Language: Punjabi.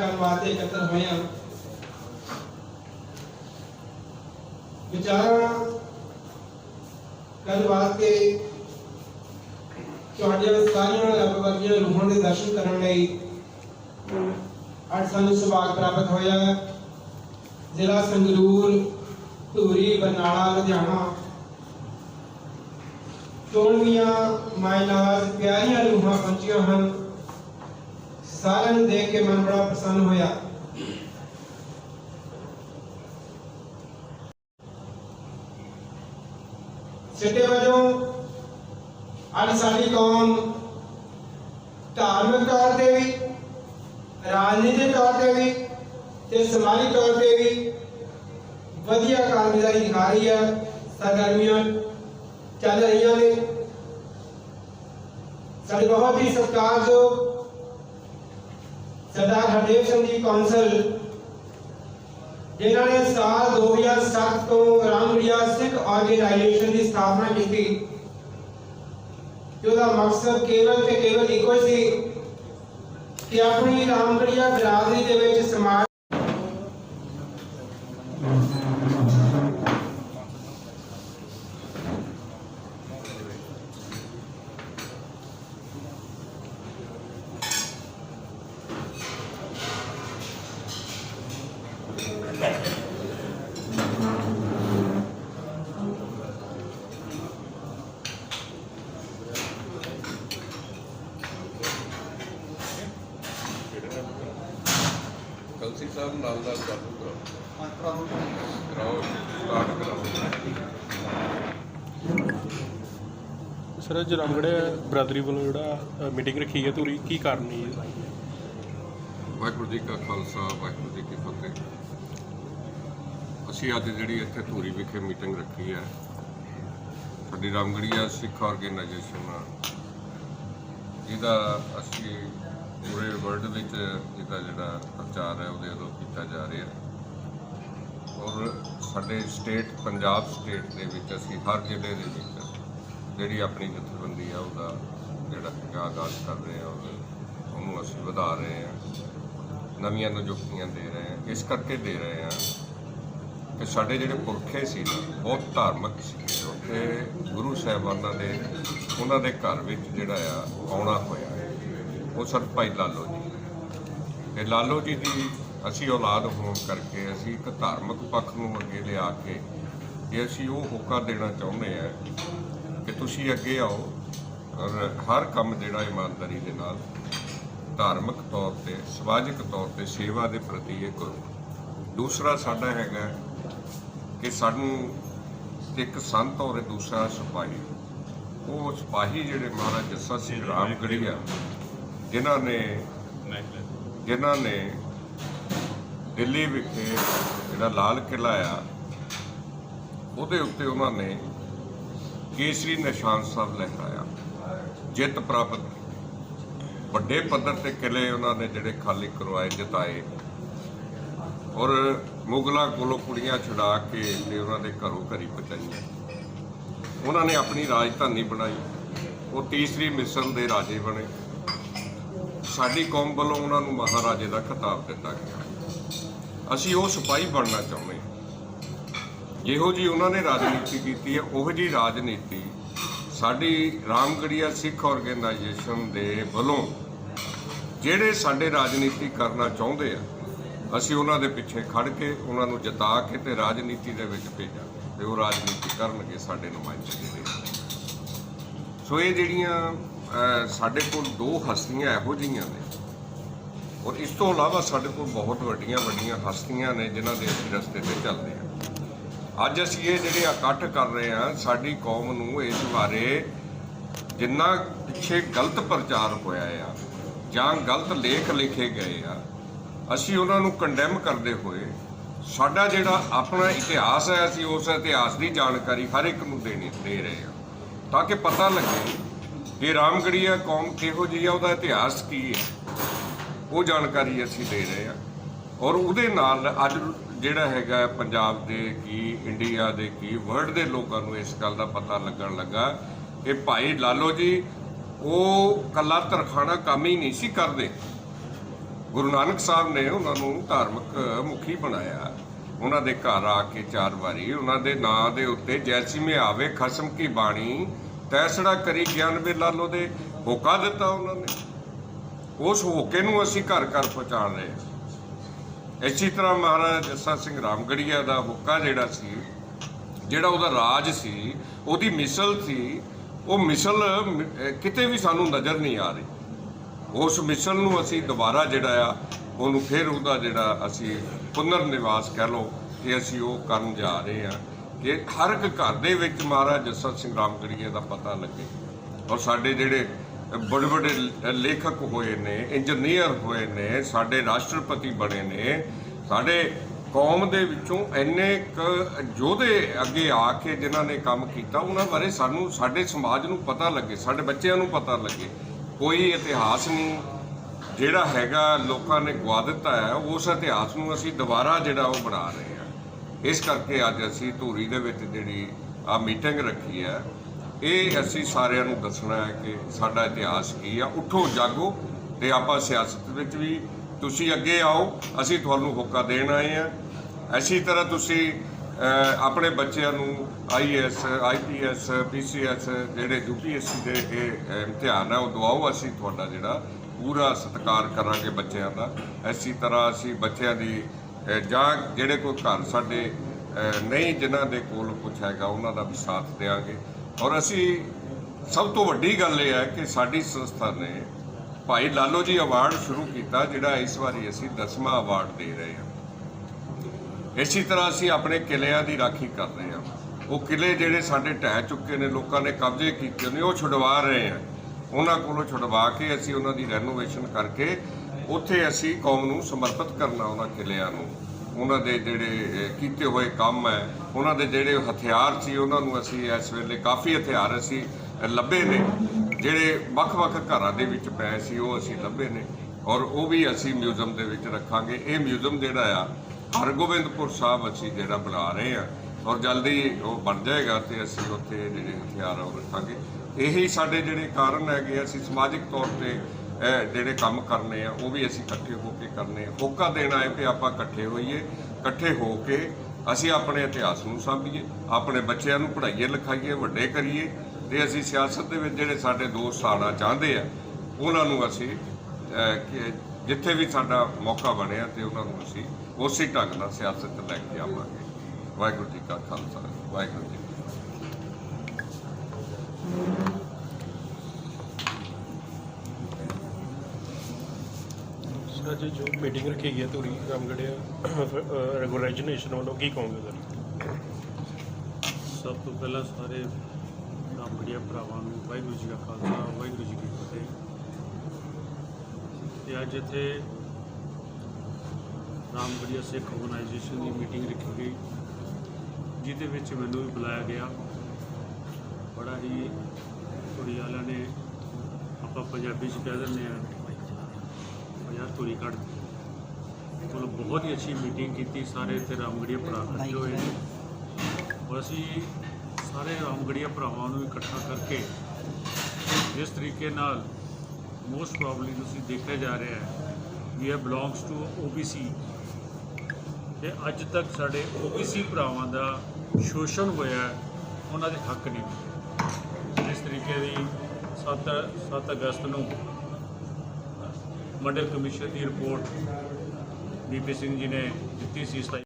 ਕੁਝ ਕਰਨ ਵਾਸਤੇ ਇਕੱਤਰ ਹੋਏ ਹਾਂ ਵਿਚਾਰਾਂ ਕਰਨ ਵਾਸਤੇ ਤੁਹਾਡੀਆਂ ਸਾਰੀਆਂ ਰੱਬ ਰੂਹਾਂ ਦੇ ਦਰਸ਼ਨ ਕਰਨ ਲਈ ਅੱਜ ਸਾਨੂੰ ਸੁਭਾਗ ਪ੍ਰਾਪਤ ਹੋਇਆ। ਜ਼ਿਲ੍ਹਾ ਸੰਗਰੂਰ, ਧੂਰੀ, ਬਰਨਾਲਾ, ਲੁਧਿਆਣਾ। ਚੋਣਵੀਆਂ ਮਾਇਨਾਜ਼ ਪਿਆਰੀਆਂ ਰੂਹਾਂ ਪਹੁੰਚੀਆਂ ਹਨ। ਸਾਰਿਆਂ ਨੂੰ ਦੇਖ ਕੇ ਮਨ ਬੜਾ ਪ੍ਰਸੰਨ ਹੋਇਆ। ਸਿੱਟੇ ਵਜੋਂ ਅੱਜ ਸਾਡੀ ਕੌਮ ਧਾਰਮਿਕ ਤੌਰ ਤੇ ਵੀ, ਰਾਜਨੀਤਿਕ ਤੌਰ ਤੇ ਵੀ ਤੇ ਸਮਾਜਿਕ ਤੌਰ ਤੇ ਵੀ ਵਧੀਆ ਕਾਰਗੁਜ਼ਾਰੀ ਦਿਖਾ ਰਹੀ ਹੈ। ਸਰਗਰਮੀਆਂ ਚੱਲ ਰਹੀਆਂ ਨੇ। ਸਾਡੇ ਬਹੁਤ ਹੀ ਸਤਿਕਾਰਯੋਗ ਸਰਦਾਰ ਹਰਦੇਵ ਸਿੰਘ ਜੀ ਕੌਂਸਲ, ਜਿਨ੍ਹਾਂ ਨੇ ਸਾਲ 2007 ਤੋਂ ਰਾਮਗੜੀਆ ਸਿੱਖ ਆਰਗੇਨਾਈਜੇਸ਼ਨ ਦੀ ਸਥਾਪਨਾ ਕੀਤੀ ਤੇ ਮਕਸਦ ਕੇਵਲ ਤੇ ਕੇਵਲ ਇੱਕੋ ਹੀ ਸੀ ਕਿ ਆਪਣੀ ਰਾਮਗੜੀਆ ਬਰਾਦਰੀ ਦੇ ਵਿੱਚ ਸਮਾਜ ਕਲਸੀ ਸਾਹਿਬ ਨਾਲ ਨਾਲ ਚਾਲੂ ਕਰੋ ਕਰਾਓ ਸਟਾਰਟ ਕਰਾਓ। ਸਰ ਬਰਾਦਰੀ ਵੱਲੋਂ ਜਿਹੜਾ ਮੀਟਿੰਗ ਰੱਖੀ ਹੈ ਧੂਰੀ ਕੀ ਕਾਰਨ ਹੈ ਵਾਹਿਗੁਰੂ ਜੀ ਕਾ ਖਾਲਸਾ ਵਾਹਿਗੁਰੂ ਜੀ ਕੀ ਫਤਿਹ। ਅਸੀਂ ਅੱਜ ਜਿਹੜੀ ਇੱਥੇ ਧੂਰੀ ਵਿਖੇ ਮੀਟਿੰਗ ਰੱਖੀ ਹੈ ਸਾਡੀ ਰਾਮਗੜੀਆ ਸਿੱਖ ਆਰਗੇਨਾਈਜੇਸ਼ਨ ਜਿਹਦਾ ਅਸੀਂ ਪੂਰੇ ਵਰਲਡ ਵਿੱਚ ਇਹਦਾ ਜਿਹੜਾ ਪ੍ਰਚਾਰ ਹੈ, ਉਹਦੇ ਵੱਲੋਂ ਕੀਤਾ ਜਾ ਰਿਹਾ ਔਰ ਸਾਡੇ ਸਟੇਟ ਪੰਜਾਬ ਸਟੇਟ ਦੇ ਵਿੱਚ ਅਸੀਂ ਹਰ ਜ਼ਿਲ੍ਹੇ ਦੇ ਵਿੱਚ ਜਿਹੜੀ ਆਪਣੀ ਜਥੇਬੰਦੀ ਆ, ਉਹਦਾ ਜਿਹੜਾ ਹੈਗਾ ਆਗਾਜ਼ ਕਰ ਰਹੇ ਹਾਂ ਔਰ ਉਹਨੂੰ ਅਸੀਂ ਵਧਾ ਰਹੇ ਹਾਂ ਨਵੀਆਂ ਨਿਯੁਕਤੀਆਂ ਦੇ ਰਹੇ ਹਾਂ ਇਸ ਕਰਕੇ ਦੇ ਰਹੇ ਹਾਂ ਕਿ ਸਾਡੇ ਜਿਹੜੇ ਪੁਰਖੇ ਸੀ ਬਹੁਤ ਧਾਰਮਿਕ ਸੀ ਉੱਥੇ ਗੁਰੂ ਸਾਹਿਬਾਨਾਂ ਦੇ, ਉਹਨਾਂ ਦੇ ਘਰ ਵਿੱਚ ਜਿਹੜਾ ਆ, ਆਉਣਾ ਹੋਇਆ ਹੈ। ਉਹ ਸਰ ਭਾਈ ਲਾਲੋ ਜੀ। ਤੇ ਲਾਲੋ ਜੀ ਦੀ ਅਸੀਂ ਔਲਾਦ ਹੋਣ ਕਰਕੇ ਅਸੀਂ ਇੱਕ ਧਾਰਮਿਕ ਪੱਖ ਨੂੰ ਅੱਗੇ ਲਿਆ ਕੇ ਜੇ ਅਸੀਂ ਉਹ ਹੋਕਾ ਦੇਣਾ ਚਾਹੁੰਦੇ ਆ ਕਿ ਤੁਸੀਂ ਅੱਗੇ ਆਓ ਔਰ ਹਰ ਕੰਮ ਜਿਹੜਾ ਇਮਾਨਦਾਰੀ ਦੇ ਨਾਲ ਧਾਰਮਿਕ ਤੌਰ ਤੇ ਸਮਾਜਿਕ ਤੌਰ ਤੇ ਸੇਵਾ ਦੇ ਪ੍ਰਤੀ ਇਹ ਕਰੋ। ਦੂਸਰਾ ਸਾਡਾ ਹੈਗਾ ਕਿ ਸਾਨੂੰ ਇੱਕ ਸੰਤ ਔਰ ਦੂਸਰਾ ਸਿਪਾਹੀ। ਉਹ ਸਿਪਾਹੀ ਜਿਹੜੇ ਮਹਾਰਾਜ ਜੱਸਾ ਸਿੰਘ ਰਾਮਗੜੀਆ ਜਿਨ੍ਹਾਂ ਨੇ ਜਿਨ੍ਹਾਂ ਨੇ ਦਿੱਲੀ ਵਿਖੇ ਜਿਹੜਾ ਲਾਲ ਕਿਲ੍ਹਾ ਆ ਉਹਦੇ ਉੱਤੇ ਉਹਨਾਂ ਨੇ ਕੇਸਰੀ ਨਿਸ਼ਾਨ ਸਾਹਿਬ ਲਹਿਰਾਇਆ। ਜਿੱਤ ਪ੍ਰਾਪਤ। ਵੱਡੇ ਪੱਧਰ ਤੇ ਕਿਲੇ ਉਹਨਾਂ ਨੇ ਜਿਹੜੇ ਖਾਲੀ ਕਰਵਾਏ ਜਿਤਾਏ। ਔਰ ਮੁਗਲਾਂ ਕੋਲੋਂ ਕੁੜੀਆਂ ਛੁਡਾ ਕੇ ਤੇ ਉਹਨਾਂ ਦੇ ਘਰੋਂ ਘਰੀ ਪਹੁੰਚਾਈਆਂ। ਉਹਨਾਂ ਨੇ ਆਪਣੀ ਰਾਜਧਾਨੀ ਬਣਾਈ। ਉਹ ਤੀਸਰੀ ਮਿਸਰ ਦੇ ਰਾਜੇ ਬਣੇ। ਸਾਡੀ ਕੌਮ ਵੱਲੋਂ ਉਹਨਾਂ ਨੂੰ ਮਹਾਰਾਜੇ ਦਾ ਖਿਤਾਬ ਦਿੱਤਾ ਗਿਆ। ਅਸੀਂ ਉਹ ਸਿਪਾਹੀ ਬਣਨਾ ਚਾਹੁੰਦੇ ਹਾਂ। ਜਿਹੋ ਜੀ ਉਹਨਾਂ ਨੇ ਰਾਜਨੀਤੀ ਕੀਤੀ ਹੈ, ਉਹੋ ਜੀ ਰਾਜਨੀਤੀ ਸਾਡੀ ਰਾਮਗੜੀਆ ਸਿੱਖ ਆਰਗੇਨਾਈਜੇਸ਼ਨ ਦੇ ਵੱਲੋਂ ਜਿਹੜੇ ਸਾਡੇ ਰਾਜਨੀਤੀ ਕਰਨਾ ਚਾਹੁੰਦੇ ਆ, ਅਸੀਂ ਉਹਨਾਂ ਦੇ ਪਿੱਛੇ ਖੜ ਕੇ ਉਹਨਾਂ ਨੂੰ ਜਿਤਾ ਕੇ ਤੇ ਰਾਜਨੀਤੀ ਦੇ ਵਿੱਚ ਭੇਜਾਂਗੇ ਤੇ ਉਹ ਰਾਜਨੀਤੀ ਕਰਨਗੇ ਸਾਡੇ ਨੁਮਾਇੰਦੇ ਜਿਹੜੇ। ਸੋ ਇਹ ਜਿਹੜੀਆਂ ਸਾਡੇ ਕੋਲ ਦੋ ਹਸਤੀਆਂ ਇਹੋ ਜਿਹੀਆਂ ਨੇ। ਔਰ ਇਸ ਤੋਂ ਇਲਾਵਾ ਸਾਡੇ ਕੋਲ ਬਹੁਤ ਵੱਡੀਆਂ ਵੱਡੀਆਂ ਹਸਤੀਆਂ ਨੇ ਜਿਨ੍ਹਾਂ ਦੇ ਅਸੀਂ ਰਸਤੇ ਤੇ ਚੱਲਦੇ ਹਾਂ। ਅੱਜ ਅਸੀਂ ਇਹ ਜਿਹੜੇ ਇਕੱਠ ਕਰ ਰਹੇ ਹਾਂ, ਸਾਡੀ ਕੌਮ ਨੂੰ ਇਸ ਬਾਰੇ ਜਿੰਨਾ ਪਿੱਛੇ ਗਲਤ ਪ੍ਰਚਾਰ ਹੋਇਆ ਆ ਜਾਂ ਗਲਤ ਲੇਖ ਲਿਖੇ ਗਏ ਆ, ਅਸੀਂ ਉਹਨਾਂ ਨੂੰ ਕੰਡੈਮ ਕਰਦੇ ਹੋਏ ਸਾਡਾ ਜਿਹੜਾ ਆਪਣਾ ਇਤਿਹਾਸ ਹੈ, ਅਸੀਂ ਉਸ ਇਤਿਹਾਸ ਦੀ ਜਾਣਕਾਰੀ ਹਰ ਇੱਕ ਨੂੰ ਦੇਣੀ ਦੇ ਰਹੇ ਹਾਂ। ਤਾਂ ਕਿ ਪਤਾ ਲੱਗੇ ਕਿ ਰਾਮਗੜੀਆ ਕੌਮ ਕਿਹੋ ਜਿਹੀ ਆ, ਉਹਦਾ ਇਤਿਹਾਸ ਕੀ ਹੈ? ਉਹ ਜਾਣਕਾਰੀ ਅਸੀਂ ਦੇ ਰਹੇ ਹਾਂ। ਔਰ ਉਹਦੇ ਨਾਲ ਅੱਜ ਜਿਹੜਾ ਹੈਗਾ ਪੰਜਾਬ ਦੇ ਕੀ, ਇੰਡੀਆ ਦੇ ਕੀ ਵਰਲਡ ਦੇ ਲੋਕਾਂ ਨੂੰ ਇਸ ਗੱਲ ਦਾ ਪਤਾ ਲੱਗਣ ਲੱਗਾ ਕਿ ਭਾਈ ਲਾਲੋ ਜੀ, ਉਹ ਕੱਲਾ ਤਰਖਾਣਾ ਕੰਮ ਹੀ ਨਹੀਂ ਸੀ ਕਰਦੇ। ਗੁਰੂ ਨਾਨਕ ਸਾਹਿਬ ਨੇ ਉਹਨਾਂ ਨੂੰ ਧਾਰਮਿਕ ਮੁਖੀ ਬਣਾਇਆ। ਉਹਨਾਂ ਦੇ ਘਰ ਆ ਕੇ ਚਾਰ ਵਾਰੀ, ਉਹਨਾਂ ਦੇ ਨਾਂ ਦੇ ਉੱਤੇ ਜੈਸੀ ਮੈਂ ਆਵੇ ਖਸਮ ਕੀ ਬਾਣੀ ਤੈਸੜਾ ਕਰੀ ਗਿਆਨ ਵੇਲਾ ਲੋ ਦੇ ਹੋਕਾ ਦਿੱਤਾ ਉਹਨਾਂ ਨੇ। ਉਸ ਹੋਕੇ ਨੂੰ ਅਸੀਂ ਘਰ ਘਰ ਪਹੁੰਚਾਣ ਰਹੇ ਹਾਂ। ਇਸੇ ਤਰ੍ਹਾਂ ਮਹਾਰਾਜਾ ਜੱਸਾ ਸਿੰਘ ਰਾਮਗੜੀਆ ਦਾ ਹੋਕਾ ਜਿਹੜਾ ਸੀ, ਜਿਹੜਾ ਉਹਦਾ ਰਾਜ ਸੀ, ਉਹਦੀ ਮਿਸਲ ਸੀ, ਉਹ ਮਿਸਲ ਕਿਤੇ ਵੀ ਸਾਨੂੰ ਨਜ਼ਰ ਨਹੀਂ ਆ ਰਹੀ। ਉਸ ਮਿਸਲ ਨੂੰ ਅਸੀਂ ਦੁਬਾਰਾ ਜਿਹੜਾ ਆ, ਉਹਨੂੰ ਫਿਰ ਉਹਦਾ ਜਿਹੜਾ ਅਸੀਂ ਪੁਨਰ ਨਿਵਾਸ ਕਹਿ ਲਓ ਕਿ ਅਸੀਂ ਉਹ ਕਰਨ ਜਾ ਰਹੇ ਹਾਂ। ਕਿ ਹਰ ਇੱਕ ਘਰ ਦੇ ਵਿੱਚ ਮਹਾਰਾਜ ਜੱਸਾ ਸਿੰਘ ਰਾਮਗੜੀਏ ਦਾ ਪਤਾ ਲੱਗੇ ਔਰ ਸਾਡੇ ਜਿਹੜੇ ਬੜੇ ਬੜੇ ਲੇਖਕ ਹੋਏ ਨੇ ਇੰਜੀਨੀਅਰ ਹੋਏ ਨੇ, ਸਾਡੇ ਰਾਸ਼ਟਰਪਤੀ ਬਣੇ ਨੇ, ਸਾਡੇ ਕੌਮ ਦੇ ਵਿੱਚੋਂ ਇੰਨੇ ਕ ਯੋਧੇ ਅੱਗੇ ਆ ਕੇ ਜਿਨ੍ਹਾਂ ਨੇ ਕੰਮ ਕੀਤਾ, ਉਹਨਾਂ ਬਾਰੇ ਸਾਨੂੰ, ਸਾਡੇ ਸਮਾਜ ਨੂੰ ਪਤਾ ਲੱਗੇ, ਸਾਡੇ ਬੱਚਿਆਂ ਨੂੰ ਪਤਾ ਲੱਗੇ। ਕੋਈ ਇਤਿਹਾਸ ਨਹੀਂ, ਜਿਹੜਾ ਹੈਗਾ ਲੋਕਾਂ ਨੇ ਗਵਾ ਦਿੱਤਾ ਹੈ, ਉਸ ਇਤਿਹਾਸ ਨੂੰ ਅਸੀਂ ਦੁਬਾਰਾ ਜਿਹੜਾ ਉਹ ਬਣਾ ਰਹੇ ਹਾਂ। ਇਸ ਕਰਕੇ ਅੱਜ ਅਸੀਂ ਧੂਰੀ ਦੇ ਵਿੱਚ ਜਿਹੜੀ ਆ ਮੀਟਿੰਗ ਰੱਖੀ ਹੈ, ਇਹ ਅਸੀਂ ਸਾਰਿਆਂ ਨੂੰ ਦੱਸਣਾ ਹੈ ਕਿ ਸਾਡਾ ਇਤਿਹਾਸ ਕੀ ਆ। ਉੱਠੋ, ਜਾਗੋ ਤੇ ਆਪਾਂ ਸਿਆਸਤ ਵਿੱਚ ਵੀ ਤੁਸੀਂ ਅੱਗੇ ਆਓ, ਅਸੀਂ ਤੁਹਾਨੂੰ ਹੋਕਾ ਦੇਣ ਆਏ ਆ ਐਸੀ ਤਰ੍ਹਾਂ ਤੁਸੀਂ ਆਪਣੇ ਬੱਚਿਆਂ ਨੂੰ ਆਈਐਸ ਆਈਪੀਐਸ ਪੀਸੀਐਸ ਜਿਹੜੇ ਯੂਪੀਐਸਸੀ ਦੇ ਇਹ ਇਮਤਿਹਾਨ ਹੈ ਉਹ ਦਵਾਓ ਅਸੀਂ ਤੁਹਾਡਾ ਜਿਹੜਾ ਪੂਰਾ ਸਤਿਕਾਰ ਕਰਾਂਗੇ ਬੱਚਿਆਂ ਦਾ। ਐਸੀ ਤਰ੍ਹਾਂ ਅਸੀਂ ਬੱਚਿਆਂ ਦੀ ਜਾਂ ਜਿਹੜੇ ਕੋਈ ਘਰ ਸਾਡੇ ਨਹੀਂ ਜਿਨ੍ਹਾਂ ਦੇ ਕੋਲ ਕੁਝ ਹੈਗਾ, ਉਹਨਾਂ ਦਾ ਵੀ ਸਾਥ ਦੇਵਾਂਗੇ ਔਰ ਅਸੀਂ ਸਭ ਤੋਂ ਵੱਡੀ ਗੱਲ ਇਹ ਹੈ ਕਿ ਸਾਡੀ ਸੰਸਥਾ ਨੇ ਭਾਈ ਲਾਲੋ ਜੀ ਅਵਾਰਡ ਸ਼ੁਰੂ ਕੀਤਾ, ਜਿਹੜਾ ਇਸ ਵਾਰੀ ਅਸੀਂ 10ਵਾਂ ਅਵਾਰਡ ਦੇ ਰਹੇ ਹਾਂ। ਇਸੇ ਤਰ੍ਹਾਂ ਅਸੀਂ ਆਪਣੇ ਕਿਲਿਆਂ ਦੀ ਰਾਖੀ ਕਰ ਰਹੇ ਹਾਂ। ਉਹ ਕਿਲੇ ਜਿਹੜੇ ਸਾਡੇ ਢਹਿ ਚੁੱਕੇ ਨੇ, ਲੋਕਾਂ ਨੇ ਕਬਜ਼ੇ ਕੀਤੇ ਨੇ, ਉਹ ਛੁਡਵਾ ਰਹੇ ਹਾਂ ਉਹਨਾਂ ਕੋਲੋਂ ਛੁਡਵਾ ਕੇ ਅਸੀਂ ਉਹਨਾਂ ਦੀ ਰੈਨੋਵੇਸ਼ਨ ਕਰਕੇ ਉੱਥੇ ਅਸੀਂ ਕੌਮ ਨੂੰ ਸਮਰਪਿਤ ਕਰਨਾ, ਉਹਨਾਂ ਕਿਲਿਆਂ ਨੂੰ। ਉਹਨਾਂ ਦੇ ਜਿਹੜੇ ਕੀਤੇ ਹੋਏ ਕੰਮ ਹੈ, ਉਹਨਾਂ ਦੇ ਜਿਹੜੇ ਹਥਿਆਰ ਸੀ, ਉਹਨਾਂ ਨੂੰ ਅਸੀਂ ਇਸ ਵੇਲੇ ਕਾਫੀ ਹਥਿਆਰ ਅਸੀਂ ਲੱਭੇ ਨੇ। ਜਿਹੜੇ ਵੱਖ-ਵੱਖ ਘਰਾਂ ਦੇ ਵਿੱਚ ਪਏ ਸੀ, ਉਹ ਅਸੀਂ ਲੱਭੇ ਨੇ। ਔਰ ਉਹ ਵੀ ਅਸੀਂ ਮਿਊਜ਼ੀਅਮ ਦੇ ਵਿੱਚ ਰੱਖਾਂਗੇ। ਇਹ ਮਿਊਜ਼ੀਅਮ ਜਿਹੜਾ ਆ, ਹਰਗੋਬਿੰਦਪੁਰ ਸਾਹਿਬ ਅਸੀਂ ਜਿਹੜਾ ਬਣਾ ਰਹੇ ਆ ਔਰ ਜਲਦੀ ਉਹ ਬਣ ਜਾਏਗਾ ਤੇ ਅਸੀਂ ਉੱਥੇ ਜਿਹੜੇ ਹਥਿਆਰ ਆ, ਉਹ ਰੱਖਾਂਗੇ। ਇਹੀ ਸਾਡੇ ਜਿਹੜੇ ਕਾਰਨ ਹੈਗੇ ਅਸੀਂ ਸਮਾਜਿਕ ਤੌਰ ਤੇ ਜਿਹੜੇ ਕੰਮ ਕਰਨੇ ਆ, ਉਹ ਵੀ ਅਸੀਂ ਇਕੱਠੇ ਹੋ ਕੇ ਕਰਨੇ ਆ। ਹੋਕਾ ਦੇਣਾ ਹੈ ਕਿ ਆਪਾਂ ਇਕੱਠੇ ਹੋਈਏ, ਇਕੱਠੇ ਹੋ ਕੇ ਅਸੀਂ ਆਪਣੇ ਇਤਿਹਾਸ ਨੂੰ ਸਾਂਭੀਏ, ਆਪਣੇ ਬੱਚਿਆਂ ਨੂੰ ਪੜ੍ਹਾਈਏ, ਲਿਖਾਈਏ, ਵੱਡੇ ਕਰੀਏ ਤੇ ਅਸੀਂ ਸਿਆਸਤ ਦੇ ਵਿੱਚ ਜਿਹੜੇ ਸਾਡੇ ਦੋਸਤ ਆਉਣਾ ਚਾਹੁੰਦੇ ਆ, ਉਹਨਾਂ ਨੂੰ ਅਸੀਂ ਜਿੱਥੇ ਵੀ ਸਾਡਾ ਮੌਕਾ ਬਣਿਆ ਤੇ ਉਹਨਾਂ ਨੂੰ ਅਸੀਂ ਉਸੇ ਢੰਗ ਨਾਲ ਸਿਆਸਤ 'ਚ ਲੈ ਕੇ ਆਵਾਂਗੇ। ਵਾਹਿਗੁਰੂ ਜੀ ਕਾ ਖਾਲਸਾ, ਵਾਹਿਗੁਰੂ ਜੀ ਕੀ ਫਤਿਹ ਸਰ ਅੱਜ ਜੋ ਮੀਟਿੰਗ ਰੱਖੀ ਗਈ ਹੈ ਧੂਰੀ ਰਾਮਗੜਿਆ ਰੈਗੂਲੇਸ਼ਨ ਵੱਲੋਂ ਕੀ ਕਹੋਗੇ ਸਰ ਸਭ ਤੋਂ ਪਹਿਲਾਂ ਸਾਰੇ ਰਾਮਗੜੀਆ ਭਰਾਵਾਂ ਨੂੰ ਵਾਹਿਗੁਰੂ ਜੀ ਕਾ ਖਾਲਸਾ, ਵਾਹਿਗੁਰੂ ਜੀ ਕੀ ਫਤਿਹ। ਤੇ ਅੱਜ ਇੱਥੇ ਰਾਮਗੜੀਆ ਸਿੱਖ ਆਰਗੇਨਾਈਜੇਸ਼ਨ ਦੀ ਮੀਟਿੰਗ ਰੱਖੀ ਗਈ, ਜਿਹਦੇ ਵਿੱਚ ਮੈਨੂੰ ਵੀ ਬੁਲਾਇਆ ਗਿਆ। ਬੜਾ ਹੀ ਕੁੜੀ ਵਾਲਿਆਂ ਨੇ ਆਪਾਂ ਪੰਜਾਬੀ ਚ ਕਹਿ ਦਿੰਦੇ ਆ ਯਾਰ ਧੂਰੀ ਚਲੋ ਬਹੁਤ ਹੀ ਅੱਛੀ ਮੀਟਿੰਗ ਕੀਤੀ, ਸਾਰੇ ਇੱਥੇ ਰਾਮਗੜੀਆ ਭਰਾ ਇਕੱਠੇ ਹੋਏ ਨੇ। ਔਰ ਅਸੀਂ ਸਾਰੇ ਰਾਮਗੜੀਆ ਭਰਾਵਾਂ ਨੂੰ ਇਕੱਠਾ ਕਰਕੇ ਜਿਸ ਤਰੀਕੇ ਨਾਲ ਮੋਸਟ ਪ੍ਰੋਬਬਲੀ ਤੁਸੀਂ ਦੇਖਿਆ ਜਾ ਰਿਹਾ ਹੈ ਵੀ ਇਹ ਬਿਲੋਂਗਸ ਟੂ OBC ਤੇ ਅੱਜ ਤੱਕ ਸਾਡੇ OBC ਭਰਾਵਾਂ ਦਾ ਸ਼ੋਸ਼ਣ ਹੋਇਆ ਉਹਨਾਂ ਦੇ ਹੱਕ ਨਹੀਂ ਜਿਸ ਤਰੀਕੇ ਦੀ 7 7 ਅਗਸਤ ਨੂੰ ਮੰਡਲ ਕਮਿਸ਼ਨ ਦੀ ਰਿਪੋਰਟ ਬੀਪੀ ਸਿੰਘ ਜੀ ਨੇ ਦਿੱਤੀ ਸੀ